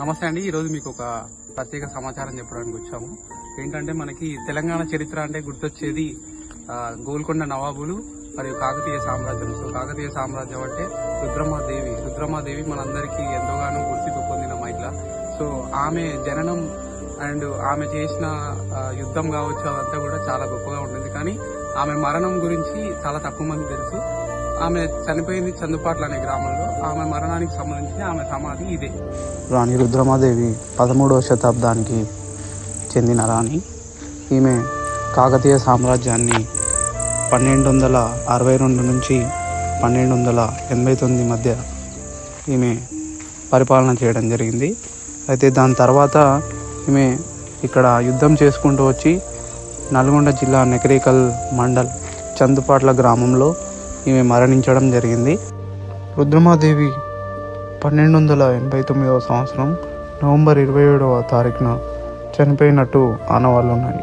నమస్తే అండి. ఈరోజు మీకు ఒక ప్రత్యేక సమాచారం చెప్పడానికి వచ్చాము. ఏంటంటే మనకి తెలంగాణ చరిత్ర అంటే గుర్తొచ్చేది గోల్కొండ నవాబులు మరియు కాకతీయ సామ్రాజ్యం. సో కాకతీయ సామ్రాజ్యం అంటే రుద్రమాదేవి. రుద్రమాదేవి మనందరికీ ఎంతోగానో గుర్తింపు పొందిన మహిళ. సో ఆమె జననం అండ్ ఆమె చేసిన యుద్ధం కావచ్చు అదంతా కూడా చాలా గొప్పగా ఉంటుంది. కానీ ఆమె మరణం గురించి చాలా తక్కువ మంది తెలుసు. ఆమె చనిపోయింది చందుపాట్ల అనే గ్రామంలో. ఆమె మరణానికి సంబంధించి ఆమె సమాధి ఇదే. రాణి రుద్రమాదేవి పదమూడవ శతాబ్దానికి చెందిన రాణి. ఈమె కాకతీయ సామ్రాజ్యాన్ని పన్నెండు వందల అరవై రెండు నుంచి పన్నెండు వందల ఎనభై తొమ్మిది మధ్య ఈమె పరిపాలన చేయడం జరిగింది. అయితే దాని తర్వాత ఈమె ఇక్కడ యుద్ధం చేసుకుంటూ వచ్చి నల్గొండ జిల్లా నెకరికల్ మండల్ చందుపాట్ల గ్రామంలో ఈమె మరణించడం జరిగింది. రుద్రమాదేవి పన్నెండు వందల ఎనభై తొమ్మిదవ సంవత్సరం నవంబర్ ఇరవై ఏడవ తారీఖున చనిపోయినట్టు ఆనవాళ్ళు ఉన్నాయి